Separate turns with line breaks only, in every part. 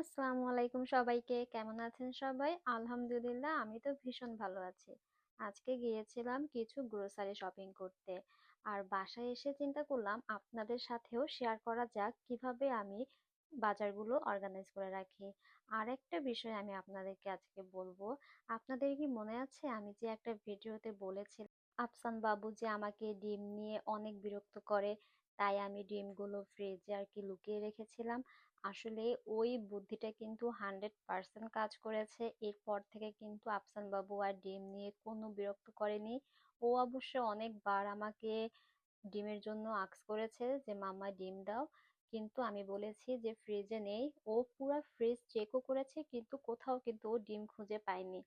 আসসালামু আলাইকুম সবাইকে। কেমন আছেন সবাই? আলহামদুলিল্লাহ, আমি তো ভীষণ ভালো আছি। আজকে গিয়েছিলাম কিছু গ্রোসারি শপিং করতে। আর বাসায় এসে চিন্তা করলাম, আপনাদের সাথেও শেয়ার করা যাক কীভাবে আমি বাজারগুলো অর্গানাইজ করে রাখি। আর একটা বিষয় আমি আপনাদেরকে আজকে বলব, আপনাদের কি মনে আছে আমি যে একটা ভিডিওতে বলেছিলাম, আফসান বাবু যে আমাকে ডিম নিয়ে অনেক বিরক্ত করে তাই আমি ডিমগুলো ফ্রিজে আর কি লুকিয়ে রেখেছিলাম। আসলে ওই বুদ্ধিটা কিন্তু হান্ড্রেড পার্সেন্ট কাজ করেছে। এরপর থেকে কিন্তু আফসান বাবু আর ডিম নিয়ে কোনো বিরক্ত করেনি। ও অবশ্য অনেকবার আমাকে ডিমের জন্য আক্স করেছে যে, মাম্মা, ডিম দাও। কিন্তু আমি বলেছি যে ফ্রিজে নেই। ও পুরো ফ্রিজ চেকও করেছে, কিন্তু কোথাও কিন্তু ও ডিম খুঁজে পায়নি।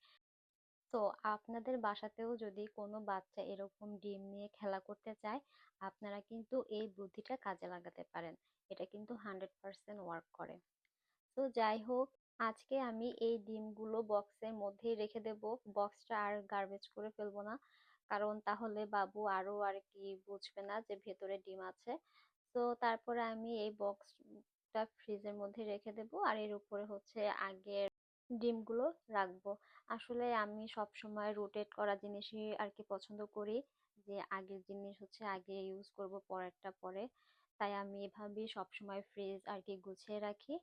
তো আপনাদের বাসাতেও যদি কোনো বাচ্চা এরকম ডিম নিয়ে খেলা করতে চায়, আপনারা কিন্তু এই বুদ্ধিটা কাজে লাগাতে পারেন। এটা কিন্তু হান্ড্রেড পার্সেন্ট ওয়ার্ক করে। তো যাই হোক, আজকে আমি এই ডিমগুলো বক্সের মধ্যেই রেখে দেব। বক্সটা আর গার্বেজ করে ফেলব না, কারণ তাহলে বাবু আরও আর কি বুঝবে না যে ভেতরে ডিম আছে। তো তারপরে আমি এই বক্সটা ফ্রিজের মধ্যে রেখে দেব। আর এর উপরে হচ্ছে আগের ডিমগুলো রাখব। আসলে আমি সব সময় রোটেট করা জিনিসই আর কি পছন্দ করি। যে আগের জিনিস হচ্ছে আগে ইউজ করব, পরেরটা পরে। তাই আমি এভাবেই সবসময় ফ্রিজ আর কি গুছিয়ে রাখি।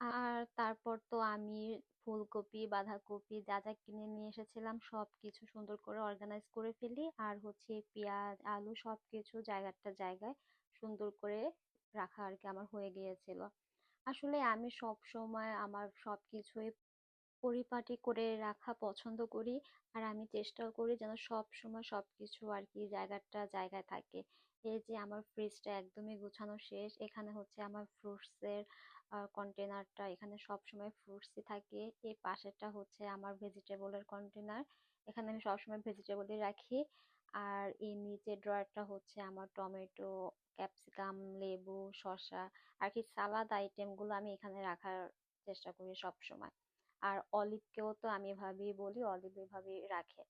আর তারপর তো আমি ফুলকপি, বাঁধাকপি যা যা কিনে নিয়ে এসেছিলাম সব কিছু সুন্দর করে অর্গানাইজ করে ফেলি। আর হচ্ছে পেঁয়াজ, আলু সব কিছু জায়গাটা জায়গায় সুন্দর করে রাখা আর কি আমার হয়ে গিয়েছিল। আসলে আমি সব সময় আমার সব কিছুই পরিপাটি করে রাখা পছন্দ করি। আর আমি চেষ্টাও করি যেন সব সময় সবকিছু আর কি জায়গাটা জায়গায় থাকে। এই যে আমার ফ্রিজটা একদমই গোছানো শেষ। এখানে হচ্ছে আমার ফ্রুটসের কন্টেনারটা এখানে সব সময় ফ্রুটসই থাকে। এই পাশেরটা হচ্ছে আমার ভেজিটেবলের কন্টেনার এখানে আমি সবসময় ভেজিটেবলই রাখি। আর এই নিচের ড্রয়ারটা হচ্ছে আমার টমেটো ক্যাপসিকাম লেবু, শসা। আর কি সালাদ আইটেমগুলো আমি এখানে রাখার চেষ্টা করি সব সময়। আর অলিভকেও তো আমি এভাবেই বলি অলিভ এভাবেই রাখে।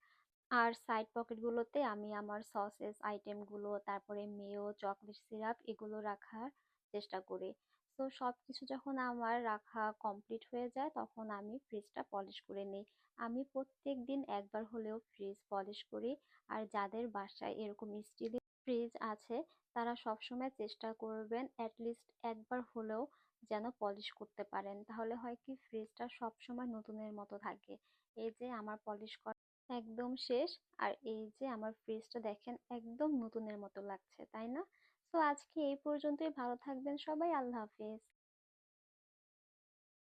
আর সাইড পকেটগুলোতে আমি আমার সসেস আইটেমগুলো তারপরে মেয়ো চকলেট সিরাপ এগুলো রাখার চেষ্টা করি। তো সব কিছু যখন আমার রাখা কমপ্লিট হয়ে যায়, তখন আমি ফ্রিজটা পলিশ করে নিই। আমি প্রত্যেক দিন একবার হলেও ফ্রিজ পলিশ করি। আর যাদের বাসায় এরকম স্টিলের ফ্রিজ আছে, তারা সবসময় চেষ্টা করবেন অ্যাটলিস্ট একবার হলেও যেন পলিশ করতে পারেন। তাহলে হয় কি ফ্রিজটা সবসময় নতুনের মতো থাকে। এই যে আমার পলিশ করা একদম শেষ আর এই যে আমার ফ্রিজটা দেখেন একদম নতুনের মতো লাগছে, তাই না? তো আজকে এই পর্যন্তই। ভালো থাকবেন সবাই। আল্লাহ হাফেজ।